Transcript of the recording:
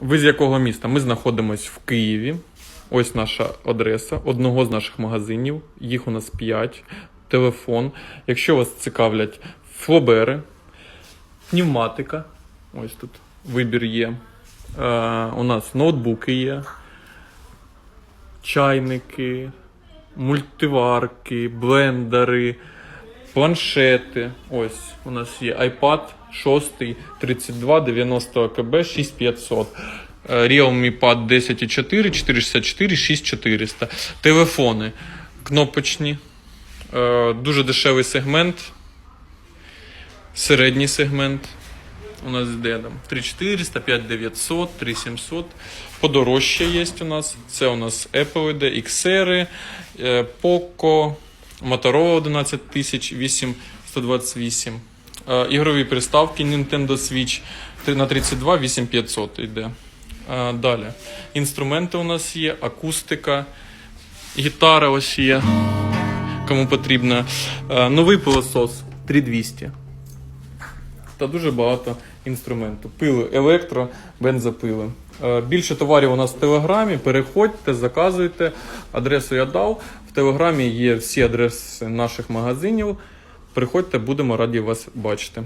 Ви з якого міста? Ми знаходимося в Києві. Ось наша адреса одного з наших магазинів. Їх у нас 5. Телефон. Якщо вас цікавлять флобери, пневматика. Ось тут вибір є. Е, у нас ноутбуки є, чайники, мультиварки, блендери, планшети. Ось у нас є iPad 6 32 90 КБ 6500. Е, Realme Pad 10.4, 464, 6400. Телефони кнопочні. Е, Дуже дешевий сегмент. Середній сегмент. У нас йде там 3400, 5900, 3700. Подорожче є у нас. Це у нас Apple йде, XR, е, Poco, 11000, 8128. Е, Ігрові приставки Nintendo Switch на 32 8500 йде. Е, Далі. Інструменти у нас є, акустика, гітара ось є. Кому потрібно. Е, Новий пилосос 3200 та дуже багато інструменту. Пили електро, бензопили. Більше товарів у нас в Телеграмі. Переходьте, заказуйте. Адресу я дав. Телеграмі є всі адреси наших магазинів. Приходьте, будемо раді вас бачити.